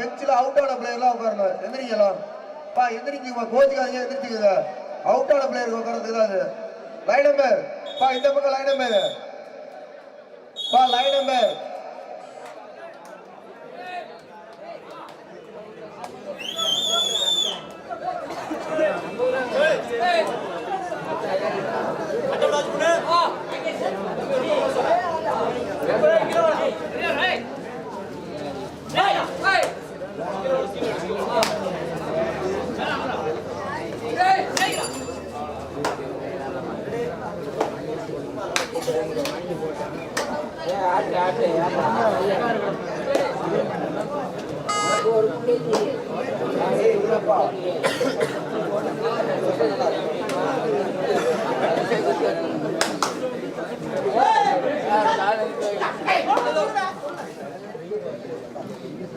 பெஞ்சில் அவுட் ஆன பிளேயர்லாம் உட்காரணும் எந்திரிக்கலாம் பா எந்திரிக்குமா கோச்சுக்காதீங்க எந்திரிச்சுக்குங்க. அவுட் ஆன பிளேயருக்கு உட்காரதுக்கு தான் அது. லைன் நம்பர் பா இந்த பக்கம் லைன் நம்பர் பா லைன் நம்பர் Gracias.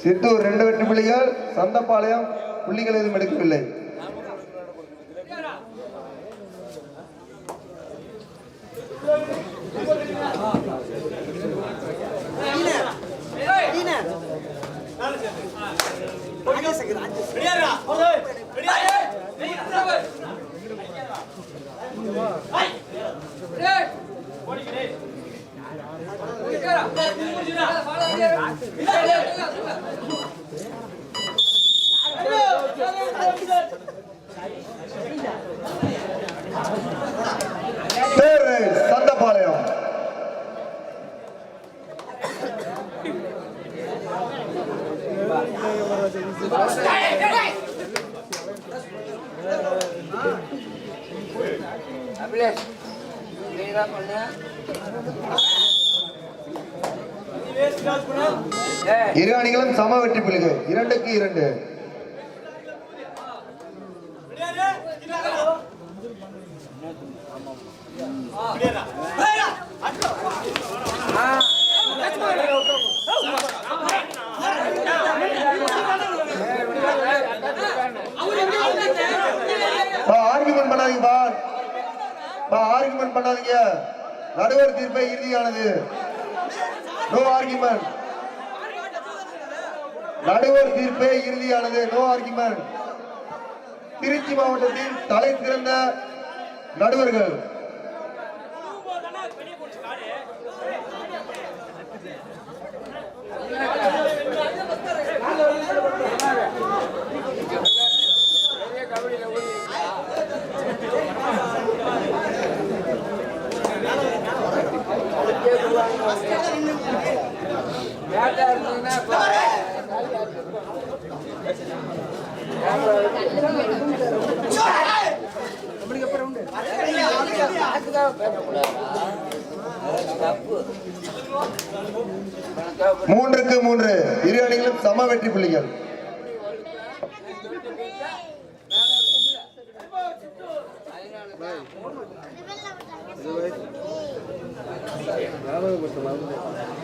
சித்தூர் ரெண்டு வெற்றி புள்ளிகள் சந்தப்பாளையம் புள்ளிகள் எதுவும் எடுக்கவில்லை. தேர்ட் சந்தப்பாளையம் அபிலேஷ் கிளியரா பண்ணு. ஏய் இரு அணிகளும் சம வெற்றி புள்ளிகள் இரண்டுக்கு இரண்டு. ஆர்குமெண்ட் பண்ணாதீங்க பா. பா ஆர்குமெண்ட் பண்ணாதீங்க. நடுவர் தீர்ப்பை இறுதியானது. நோ ஆர்குமெண்ட் நடுவர் தீர்ப்பே இறுதியானது. நோ ஆர்குமெண்ட் திருச்சி மாவட்டத்தின் தலை சிறந்த நடுவர்கள். மூன்றுக்கு மூன்று. இரு அணிகளும் சம வெற்றி புள்ளிகள். நேரத்தை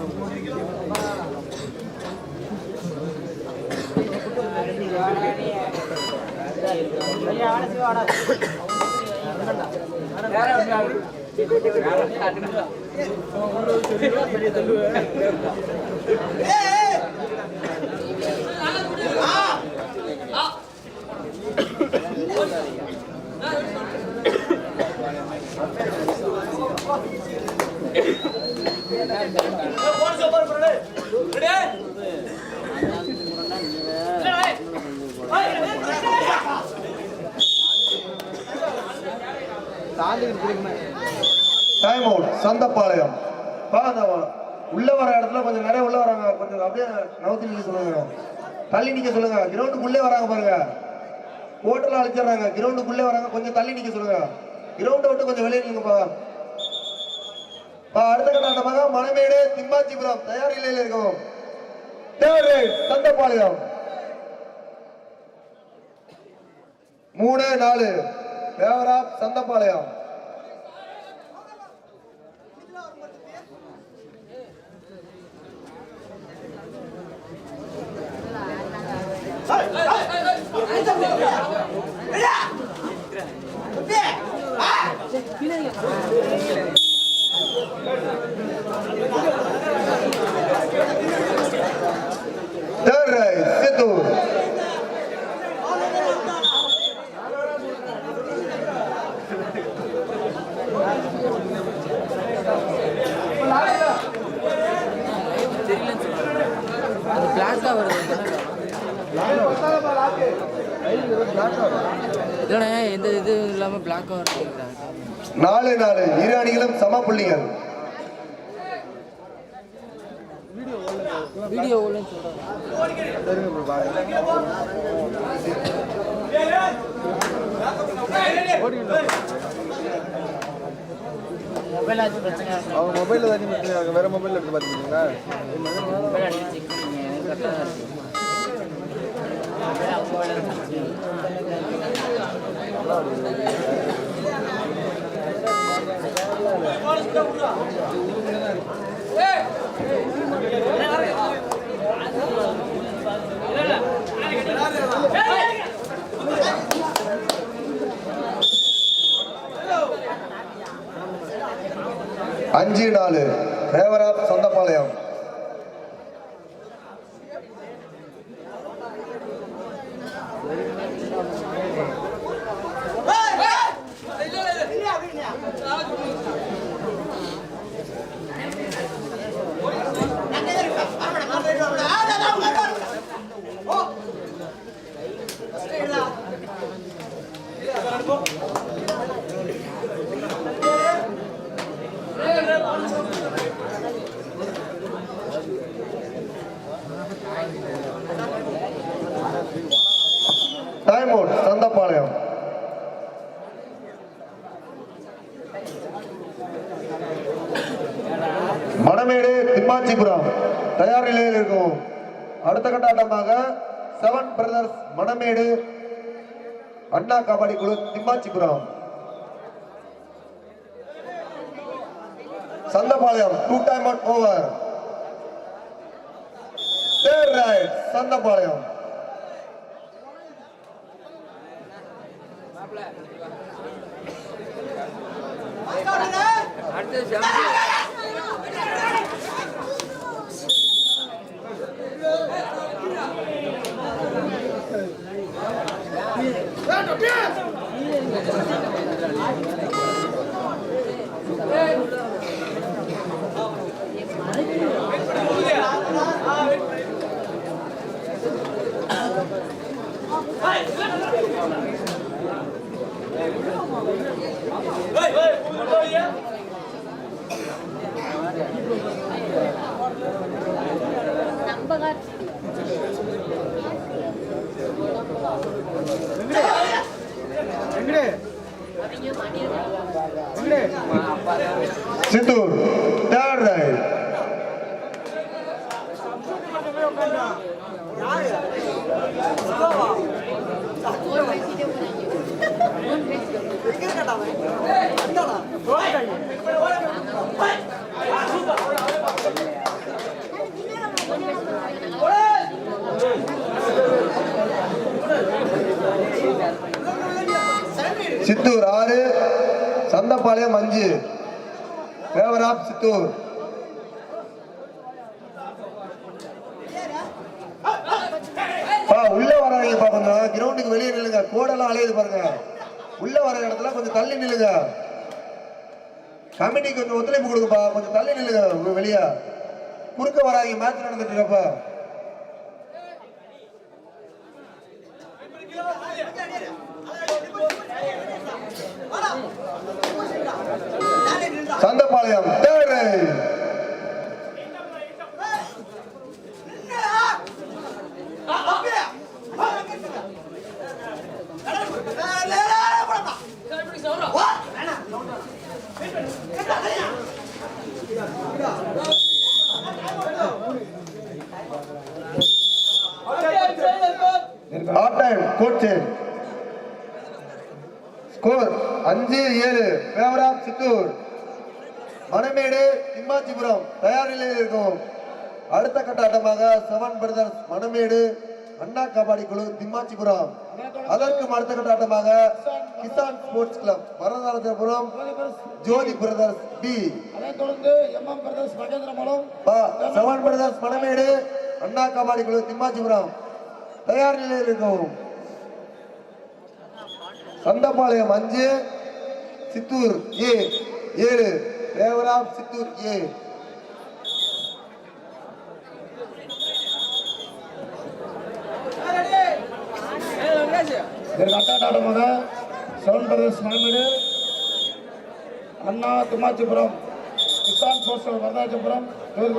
நல்லா முப்பது டைம் அவுட் சந்தப்பாளையம். உள்ள வர இடத்துல கொஞ்சம் நிறைய உள்ள வராங்க. கொஞ்சம் அப்படியே நவுத்தி நிக்க சொல்லுங்க. தள்ளி நிக்க சொல்லுங்க. கிரவுண்டுக்குள்ளே வராங்க பாருங்க. ஹோட்டல் அழைச்சிடுறாங்க. கிரவுண்டுக்குள்ளே வராங்க. கொஞ்சம் தள்ளி நிக்க சொல்லுங்க. கிரவுண்டை விட்டு கொஞ்சம் வெளியே நில்லுங்கப்பா. அடுத்த கட்டாட்டமாக மணமேடு திம்மாச்சிபுரம் தயார் நிலையில் இருக்கவும் தேர்ட் ரைட் சந்தப்பாளையம் மூணு நாலு தேவரா சந்தப்பாளையம் தேர்ட் இல்லைண்ணே எந்த இது இல்லாமல் பிளாக்காக வருது நாலு நாலு இரு அணிகளும் சம புள்ளிகள். மொபைல் அவங்க மொபைலில் தண்ணி பிரச்சனை வேற மொபைலில் எடுத்து பார்த்துக்கிட்டீங்களா மொபைல் அடிச்சு செக் பண்ணிங்க கரெக்டாக தான் இருக்கு அஞ்சு நாலு. தேவரா சொந்தப்பாளையம் டைம் அவுட் சந்தப்பாளையம் மணமேடு திம்மாச்சிபுரம் தயார் நிலையில் இருக்கும். அடுத்த கட்டாட்டமாக செவன் பிரதர்ஸ் மணமேடு அண்ணா கபடி குழு Thimmachipuram. Santhapalayam two time out over third raid Santhapalayam. அடுத்து செவன் எங்கடே எங்கடே சித்தூர் தேர்ட் ரைட் சித்தூர் ஆறு சந்தப்பாளையம் அஞ்சு. ஃபேவர் சித்தூர் பா பாருங்க. கிரவுண்டுக்கு வெளியே நில்லுங்க. கோடெல்லாம் அலையுது பாருங்க. உள்ள வர இடத்துல கொஞ்சம் தள்ளி நில்லுங்க. கமிட்டி கொஞ்சம் ஒத்துழைப்பு கொடுங்கப்பா. கொஞ்சம் தள்ளி நில்லுங்க. உங்க வெளியே. குறுக்க வராங்க. மேட்ச் நடந்துட்டு இருக்கப்ப. Santhapalayam third raid add time court change score அஞ்சு ஏழு ஃபேவர் ஆஃப் சித்தூர் மணமேடு திம்மாச்சிபுரம் தயார் நிலையில் இருக்கும் அடுத்த கட்ட ஆட்டமாக செவன் பிரதர்ஸ் மணமேடு அண்ணா கபாடி குழு திம்மாச்சிபுரம். அதற்கும் அடுத்த கட்ட ஆட்டமாக Kisan sports club Varadharajapuram Jothi brothers B அதைத் தொடர்ந்து MM brothers Mahendramalam seven brothers Manamedu Anna kabaddi குழு திம்மாச்சிபுரம். தயார் நிலையில் இருக்கும் சந்தபாளையம் அஞ்சு சித்தூர் ஏ ஏழு ஆஃப் சித்தூர் ஏ. இதற்கு அட்டாட்டமாக செவன் பிரதேஷ் மணமேடு அண்ணா துமாச்சிபுரம் கிசான் போஸ்ட் வரதாஜபுரம் ஜோதி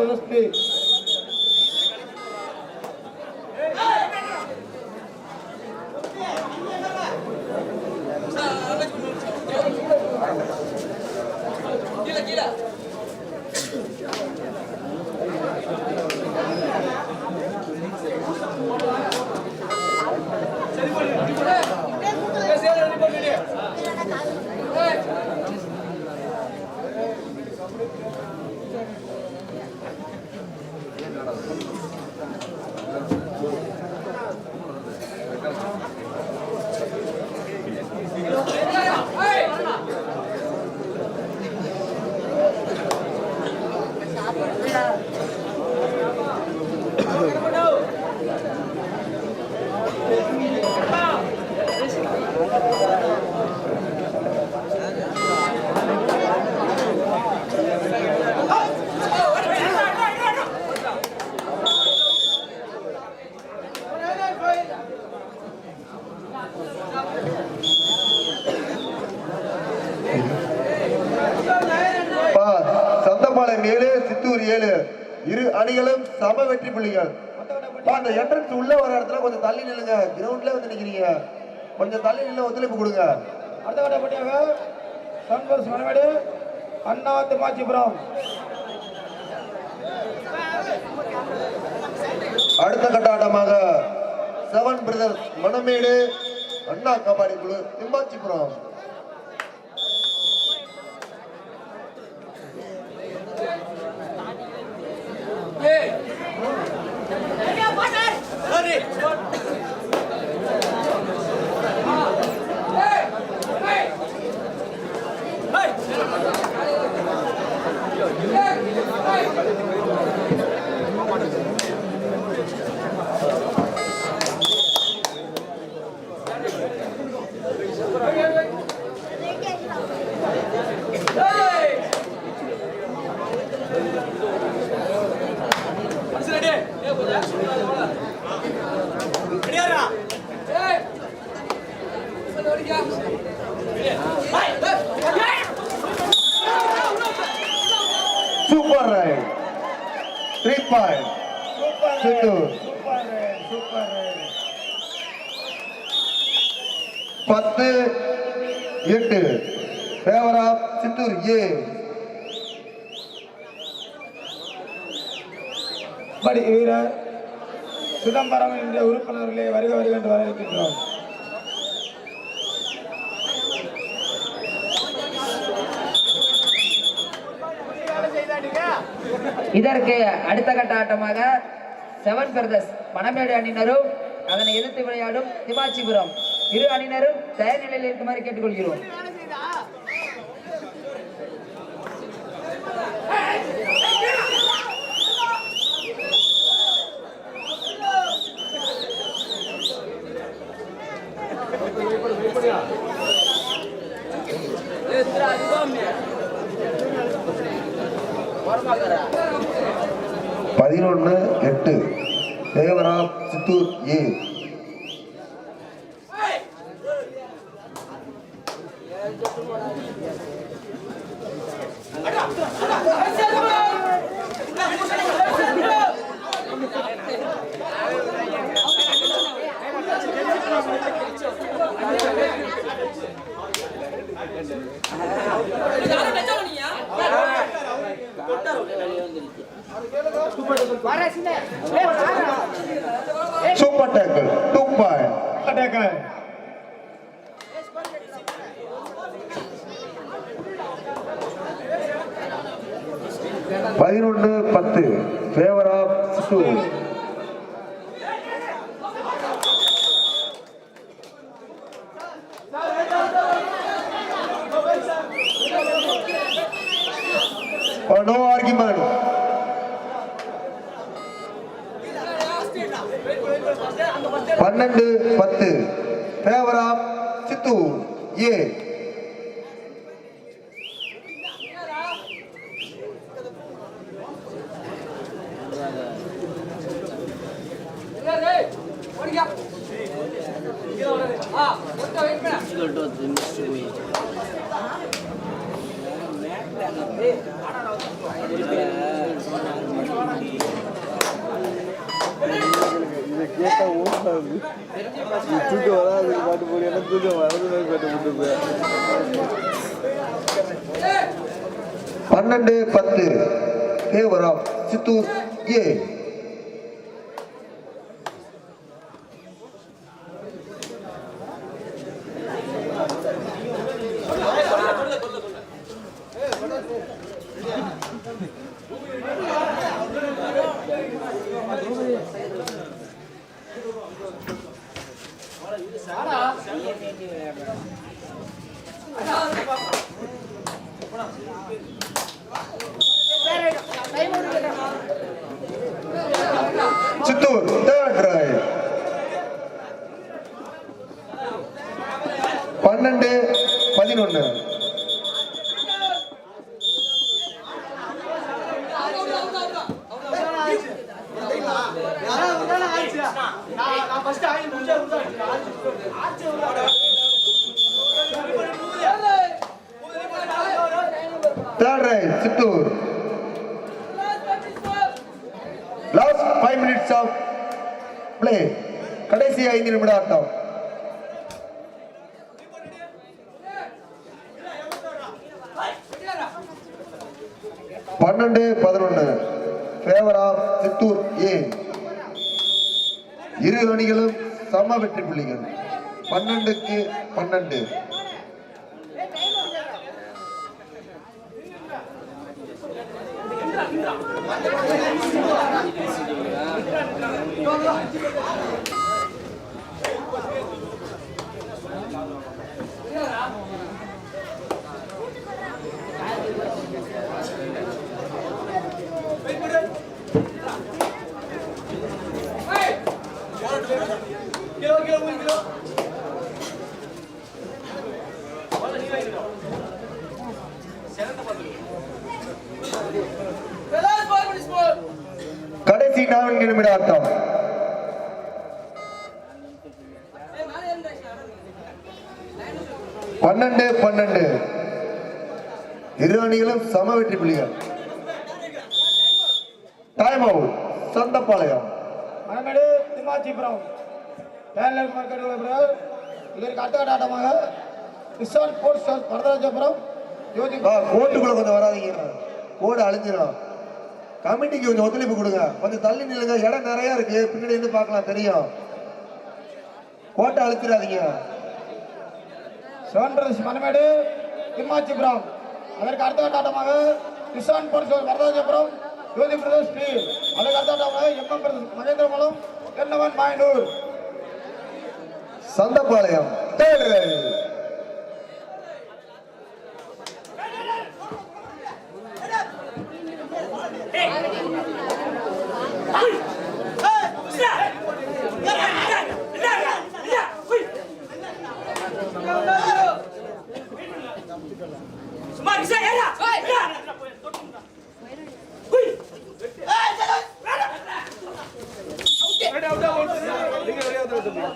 சந்தபாளையம் ஏழு சித்தூர் ஏழு இரு அணிகளும் சம வெற்றி புள்ளிகள். அந்த என்ட்ரன்ஸ் உள்ள வர இடத்துல கொஞ்சம் தள்ளி நில்லுங்க. கிரவுண்ட்ல வந்து நிக்கிறீங்க. கொஞ்சம் தள்ளி நின்று ஒத்துழைப்பு கொடுங்க. அடுத்த கட்ட போட்டியாக செவன் பிரதேஷ் மணமேடு அண்ணா துமாச்சிபுரம் அடுத்த கட்ட ஆட்டமாக செவன் பிரதர்ஸ் மணமேடு அண்ணா கபாடி குழு திம்பாச்சிபுரம் Ei! பத்து எட்டு. Favour Chittoor A. படி வீரர் சிதம்பரம் என்ற உறுப்பினர்களே வருக வருக என்று வரவேற்கின்றோம். இதற்கு அடுத்த கட்ட ஆட்டமாக செவன் பிரதர்ஸ் பணமேடு அணியினரும் அதனை எதிர்த்து விளையாடும் திமாச்சிபுரம் இரு அணியினரும் தயார் நிலையில் இருக்குமாறு கேட்டுக்கொள்கிறோம். பதினொன்று எட்டு. தேவராம் சித்தூர் ஏ. பதினொன்று பத்து favour of Chittoor no argument. பன்னெண்டு பத்து ஃபேவர் ஆஃப் சித்தூர் ஏ வராது தூக்கம் வராது பாட்டு போடு எனக்கு தூக்கம் வராது பாட்டு போட்டு பன்னெண்டு பத்து ஃபேவர் சித்தூர் ஏ. பன்னெண்டு பதினொன்று. வெற்றி புள்ளிகள் பன்னெண்டுக்கு பன்னெண்டு நான்கு நிமிட ஆட்டம் பன்னெண்டு பன்னெண்டு. இரு அணிகளும் சம வெற்றி புள்ளிகள். Time out Santhapalayam. Manamedu Thimmachipuram panel market இதற்கு அடுத்த கட்ட ஆட்டமாக கிஷான் ஸ்போர்ட்ஸ் ஹவுஸ் வரதராஜபுரம். கோட்டுக்குள்ள கொஞ்சம் வராதீங்க. கோடு அழிஞ்சிடும் கமிட்டிக்கு கொஞ்சம் ஒத்துழைப்பு கொடுங்க. கொஞ்சம் தள்ளி நில்லுங்க. இடம் நிறைய இருக்கு. பின்னாடி இருந்து பார்க்கலாம். தெரியும். கோட்டை அழிச்சிடாதீங்க செவன் பிரதேஷ் மணமேடு திம்மாச்சிபுரம் அதற்கு அடுத்த கட்ட ஆட்டமாக கிஷான் ஸ்போர்ட்ஸ் ஹவுஸ் வரதராஜபுரம் ஜோதி பிரதேஷ் ஸ்ரீ. அதற்கு அடுத்த ஆட்டமாக எம்எம் பிரதேஷ் மகேந்திரகுளம் தென்னவன் மாயனூர். சந்தப்பாளையம் தேர்ட்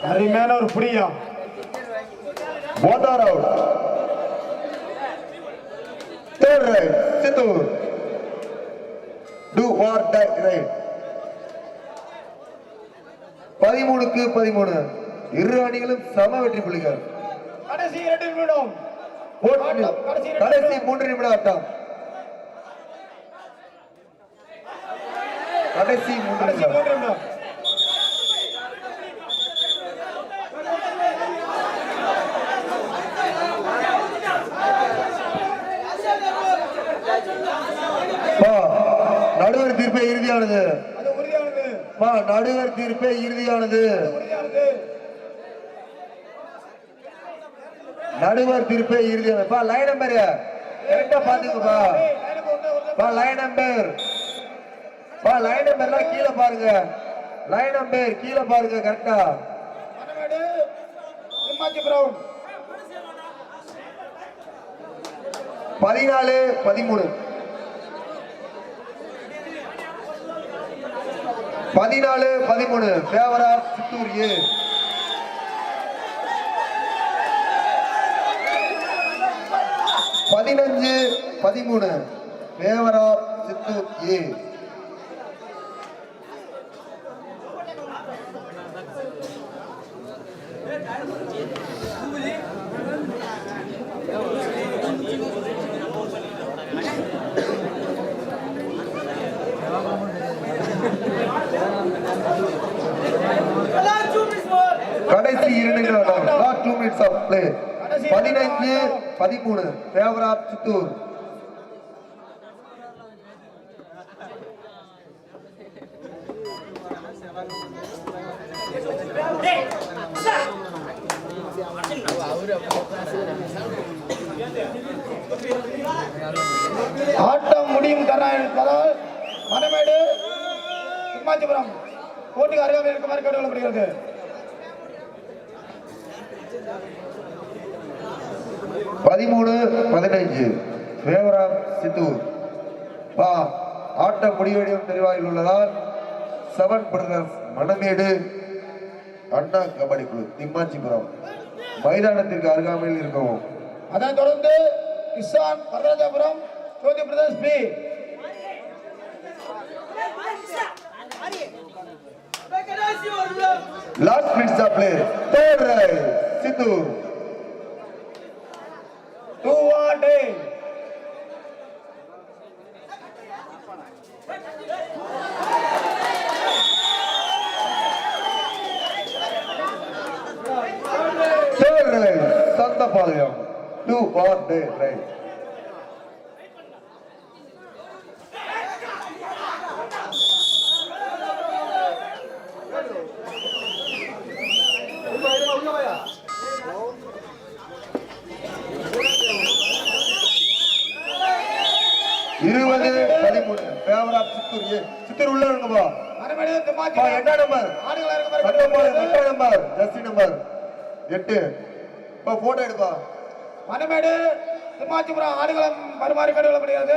அருமையான ஒரு புரியா பதிமூணு. இரு அணிகளும் சம வெற்றி புள்ளிகள். கடைசி இரண்டு நிமிடம். கடைசி மூன்று நிமிட ஆட்டம். கடைசி மூன்று நிமிடம். நடுவர் தீர்ப்பே இறுதியானது. நடுவர் தீர்ப்பே இறுதியானது. நடுவர் தீர்ப்பே இறுதியானது. பா லைன் நம்பர் கரெக்டா பாத்துக்கப்பா. பா லைன் நம்பர் பா லைன் நம்பர்லாம் கீழே பாருங்க. லைன் நம்பர் கீழே பாருங்க கரெக்டா பதினாலு பதிமூணு. பதினாலு பதிமூணு. பேவரா சித்தூர் ஏ. பதினஞ்சு பதிமூணு. பேவரா சித்தூர் ஏ கடைசி இரண்டு நிமிடம் last two minutes of play பதினைஞ்சு பதிமூணு. ஃபேவரா சித்தூர். ஆட்டம் முடியும் தருணம் என்பதால் மணமேடு திம்மாச்சிபுரம் போட்டிக்கு அருகாமையில் இருக்குமாறு கேட்டுக்கொள்ளப்படுகிறது பதிமூணு பதினைஞ்சு. ஃபேவரா சித்தூர். வா ஆட்ட முடிவடையும் தெரிவாயில் உள்ளதால் செவன் பிரதர்ஸ் மணமேடு அண்ணா கபடி குழு திம்மாச்சிபுரம் மைதானத்திற்கு அருகாமையில் இருக்கவும். அதனைத் தொடர்ந்து Kisan Varadharajapuram Jothi brothers B. Last minutes of play third raid Chittoor. Two சந்த டே டூ ஆர் டே ரைட் இருபது பதிமூணு favour of Chittoor A Chittoor உள்ள இருங்கப்பா மணமேடு பா, திம்மாச்சிபுரம் என்ன நம்பர் ஆடுகள இருக்குமாறு சட்டப்பாளையம் கேட்டுக்கொள்ளப்படுகிறது எட்டாம் நம்பர் ஜெர்சி நம்பர் எட்டு. இப்போ போட்டோ எடுப்பா. மணமேடு சிம்மாச்சிபுரம் ஆடுகளம் வருமாறு முடியாது.